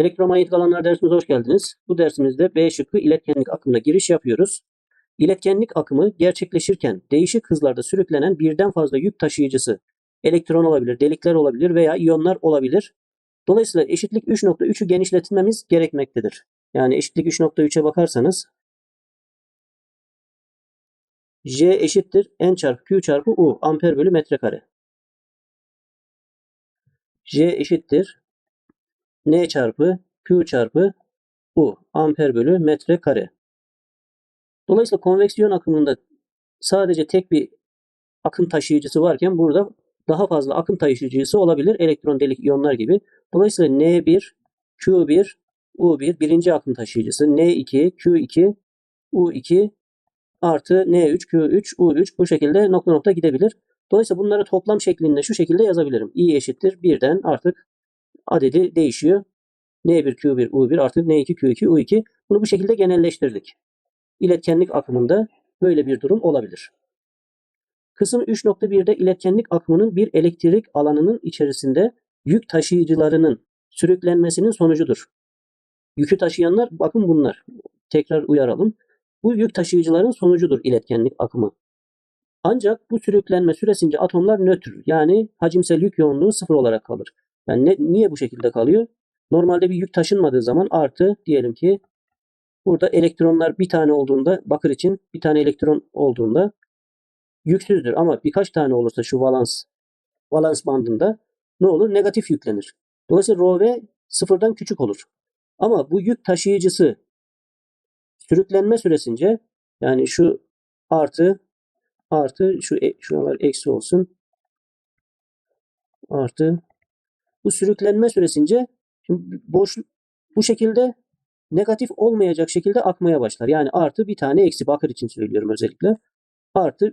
Elektromanyetik alanlar dersimize hoş geldiniz. Bu dersimizde B şıkkı iletkenlik akımına giriş yapıyoruz. İletkenlik akımı gerçekleşirken değişik hızlarda sürüklenen birden fazla yük taşıyıcısı elektron olabilir, delikler olabilir veya iyonlar olabilir. Dolayısıyla eşitlik 3.3'ü genişletmemiz gerekmektedir. Yani eşitlik 3.3'e bakarsanız J eşittir N çarpı Q çarpı U amper bölü metrekare. J eşittir N çarpı Q çarpı U amper bölü metre kare. Dolayısıyla konveksiyon akımında sadece tek bir akım taşıyıcısı varken burada daha fazla akım taşıyıcısı olabilir. Elektron, delik, iyonlar gibi. Dolayısıyla N1, Q1, U1 birinci akım taşıyıcısı. N2, Q2, U2 artı N3, Q3, U3 bu şekilde nokta nokta gidebilir. Dolayısıyla bunları toplam şeklinde şu şekilde yazabilirim. I eşittir birden artık adedi değişiyor. N1, Q1, U1 artı N2, Q2, U2. Bunu bu şekilde genelleştirdik. İletkenlik akımında böyle bir durum olabilir. Kısım 3.1'de iletkenlik akımının bir elektrik alanının içerisinde yük taşıyıcılarının sürüklenmesinin sonucudur. Yükü taşıyanlar bakın bunlar. Tekrar uyaralım. Bu yük taşıyıcıların sonucudur iletkenlik akımı. Ancak bu sürüklenme süresince atomlar nötr yani hacimsel yük yoğunluğu sıfır olarak kalır. Yani ne, niye bu şekilde kalıyor? Normalde bir yük taşınmadığı zaman artı diyelim ki burada elektronlar bir tane olduğunda bakır için bir tane elektron olduğunda yüksüzdür ama birkaç tane olursa şu valans valans bandında ne olur? Negatif yüklenir. Dolayısıyla rho v sıfırdan küçük olur. Ama bu yük taşıyıcısı sürüklenme süresince yani şu artı artı şu e, şuralar eksi olsun artı bu sürüklenme süresince boş bu şekilde negatif olmayacak şekilde akmaya başlar. Yani artı bir tane eksi bakır için söylüyorum özellikle. Artı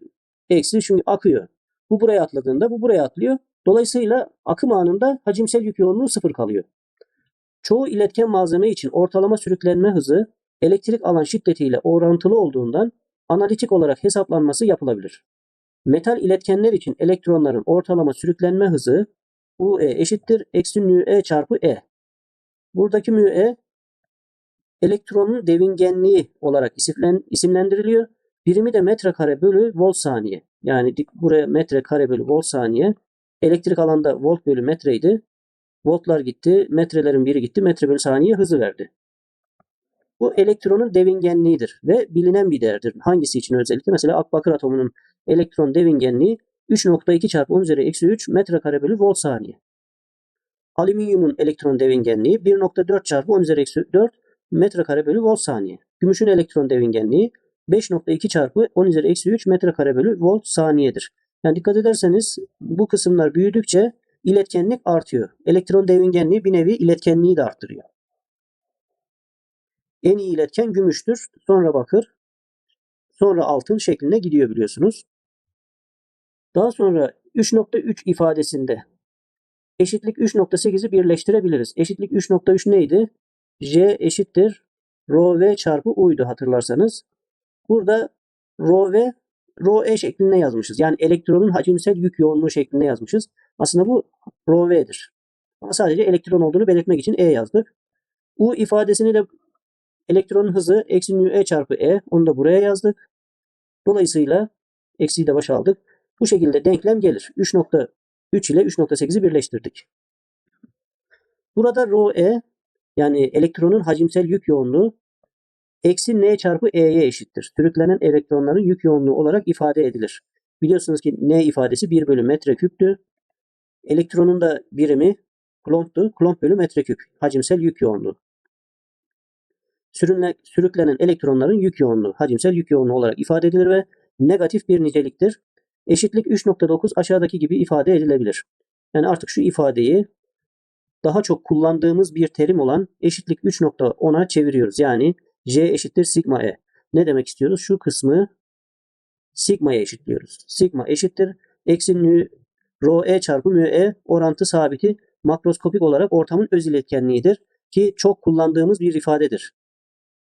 eksi çünkü akıyor. Bu buraya atladığında bu buraya atlıyor. Dolayısıyla akım anında hacimsel yük yoğunluğu sıfır kalıyor. Çoğu iletken malzeme için ortalama sürüklenme hızı elektrik alan şiddetiyle orantılı olduğundan analitik olarak hesaplanması yapılabilir. Metal iletkenler için elektronların ortalama sürüklenme hızı UE eşittir eksi μe çarpı E. Buradaki μe elektronun devingenliği olarak isimlen, isimlendiriliyor. Birimi de metrekare bölü volt saniye. Yani buraya metrekare bölü volt saniye. Elektrik alanda volt bölü metreydi. Voltlar gitti. Metrelerin biri gitti. Metre bölü saniye hızı verdi. Bu elektronun devingenliğidir ve bilinen bir değerdir. Hangisi için özellikle? Mesela akbakır atomunun elektron devingenliği 3.2 çarpı 10 üzeri eksi 3 metrekare bölü volt saniye. Alüminyumun elektron devingenliği 1.4 çarpı 10 üzeri eksi 4 metrekare bölü volt saniye. Gümüşün elektron devingenliği 5.2 çarpı 10 üzeri eksi 3 metrekare bölü volt saniyedir. Yani dikkat ederseniz bu kısımlar büyüdükçe iletkenlik artıyor. Elektron devingenliği bir nevi iletkenliği de arttırıyor. En iyi iletken gümüştür. Sonra bakır. Sonra altın şeklinde gidiyor biliyorsunuz. Daha sonra 3.3 ifadesinde eşitlik 3.8'i birleştirebiliriz. Eşitlik 3.3 neydi? J eşittir rho v çarpı u'ydu hatırlarsanız. Burada rho v rho e şeklinde yazmışız. Yani elektronun hacimsel yük yoğunluğu şeklinde yazmışız. Aslında bu rho v'dir. Ama sadece elektron olduğunu belirtmek için e yazdık. U ifadesini de elektronun hızı eksi e çarpı e. Onu da buraya yazdık. Dolayısıyla eksiyi de başa aldık. Bu şekilde denklem gelir. 3.3 ile 3.8'i birleştirdik. Burada rho e yani elektronun hacimsel yük yoğunluğu eksi n çarpı e'ye eşittir. Sürüklenen elektronların yük yoğunluğu olarak ifade edilir. Biliyorsunuz ki n ifadesi 1 bölü metre küptü. Elektronun da birimi klomptu. Klomp bölü metre küp. Hacimsel yük yoğunluğu. Sürünle, sürüklenen elektronların yük yoğunluğu, hacimsel yük yoğunluğu olarak ifade edilir ve negatif bir niceliktir. Eşitlik 3.9 aşağıdaki gibi ifade edilebilir. Yani artık şu ifadeyi daha çok kullandığımız bir terim olan eşitlik 3.10'a çeviriyoruz. Yani J eşittir sigma E. Ne demek istiyoruz? Şu kısmı sigma'ya eşitliyoruz. Sigma eşittir eksi nü rho E çarpı mü E orantı sabiti makroskopik olarak ortamın öz iletkenliğidir ki çok kullandığımız bir ifadedir.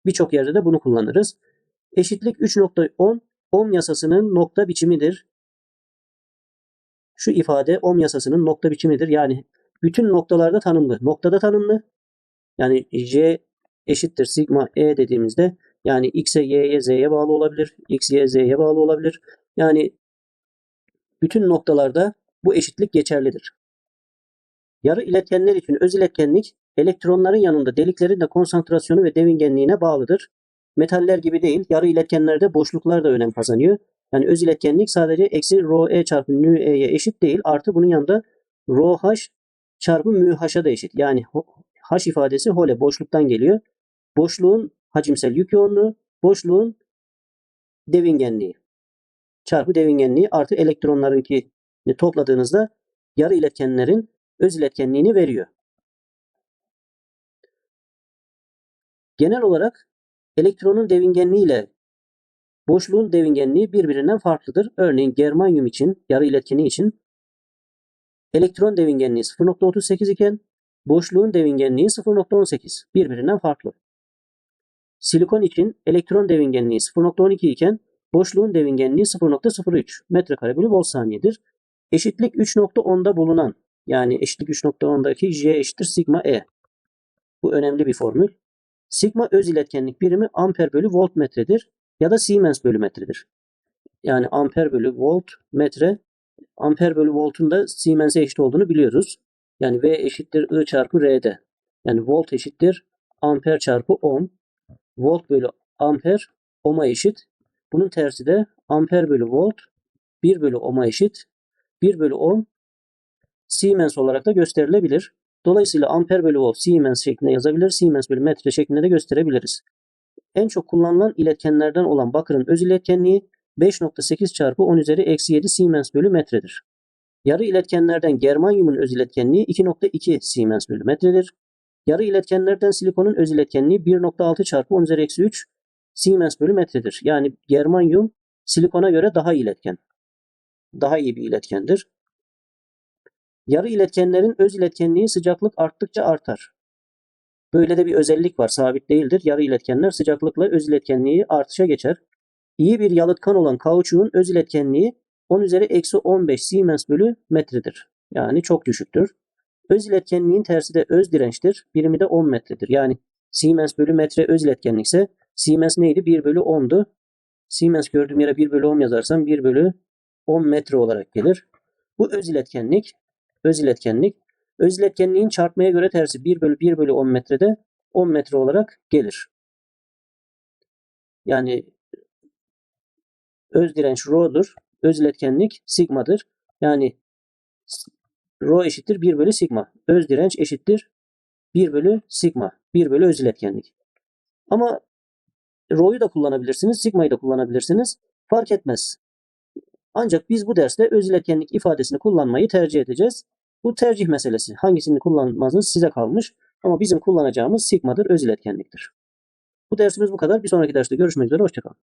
Birçok yerde de bunu kullanırız. Eşitlik 3.10 ohm yasasının nokta biçimidir. Şu ifade ohm yasasının nokta biçimidir. Yani bütün noktalarda tanımlı. Noktada tanımlı. Yani J eşittir sigma E dediğimizde yani X'e, Y'ye, Z'ye bağlı olabilir. X, Y, Z'ye bağlı olabilir. Yani bütün noktalarda bu eşitlik geçerlidir. Yarı iletkenler için öz iletkenlik elektronların yanında deliklerin de konsantrasyonu ve devingenliğine bağlıdır. Metaller gibi değil, yarı iletkenlerde boşluklar da önem kazanıyor. Yani öz iletkenlik sadece eksi rho e çarpı nü e'ye eşit değil. Artı bunun yanında rho h çarpı mü h'a da eşit. Yani h ifadesi hole boşluktan geliyor. Boşluğun hacimsel yük yoğunluğu, boşluğun devingenliği çarpı devingenliği artı elektronlarınki topladığınızda yarı iletkenlerin öz iletkenliğini veriyor. Genel olarak elektronun devingenliği ile boşluğun devingenliği birbirinden farklıdır. Örneğin germanyum için, yarı iletkeni için elektron devingenliği 0.38 iken boşluğun devingenliği 0.18. Birbirinden farklı. Silikon için elektron devingenliği 0.12 iken boşluğun devingenliği 0.03 metrekare bölü volt saniyedir. Eşitlik 3.10'da bulunan yani eşitlik 3.10'daki J eşittir sigma E. Bu önemli bir formül. Sigma öz iletkenlik birimi amper bölü volt metredir ya da Siemens bölü metredir. Yani amper bölü volt metre amper bölü voltun da Siemens'e eşit olduğunu biliyoruz. Yani V eşittir I çarpı R'de. Yani volt eşittir amper çarpı ohm. Volt bölü amper ohm'a eşit. Bunun tersi de amper bölü volt 1 bölü ohm'a eşit. 1 bölü ohm Siemens olarak da gösterilebilir. Dolayısıyla amper bölü volt Siemens şeklinde yazabilir. Siemens bölü metre şeklinde de gösterebiliriz. En çok kullanılan iletkenlerden olan bakırın öz iletkenliği 5.8 çarpı 10 üzeri eksi 7 Siemens bölü metredir. Yarı iletkenlerden germanyumun öz iletkenliği 2.2 Siemens bölü metredir. Yarı iletkenlerden silikonun öz iletkenliği 1.6 çarpı 10 üzeri eksi 3 Siemens bölü metredir. Yani germanyum silikona göre daha iletken. Daha iyi bir iletkendir. Yarı iletkenlerin öz iletkenliği sıcaklık arttıkça artar. Böyle de bir özellik var, sabit değildir. Yarı iletkenler sıcaklıkla öz iletkenliği artışa geçer. İyi bir yalıtkan olan kauçuğun öz iletkenliği 10 üzeri eksi 15 Siemens bölü metredir. Yani çok düşüktür. Öz iletkenliğin tersi de öz dirençtir. Birimi de 10 metredir. Yani Siemens bölü metre öz iletkenlikse Siemens neydi? 1 bölü 10'du. Siemens gördüğüm yere 1 bölü 10 yazarsam 1 bölü 10 metre olarak gelir. Bu öz iletkenlik öz iletkenlik. Öz iletkenliğin çarpmaya göre tersi 1 bölü 1 bölü 10 metrede 10 metre olarak gelir. Yani öz direnç rho'dur. Öz iletkenlik sigma'dır. Yani rho eşittir 1 bölü sigma. Öz direnç eşittir 1 bölü sigma. 1 bölü öz iletkenlik. Ama rho'yu da kullanabilirsiniz, sigma'yı da kullanabilirsiniz. Fark etmez. Ancak biz bu derste öz iletkenlik ifadesini kullanmayı tercih edeceğiz. Bu tercih meselesi. Hangisini kullanmanız size kalmış. Ama bizim kullanacağımız sigmadır, öz iletkenliktir. Bu dersimiz bu kadar. Bir sonraki derste görüşmek üzere. Hoşçakalın.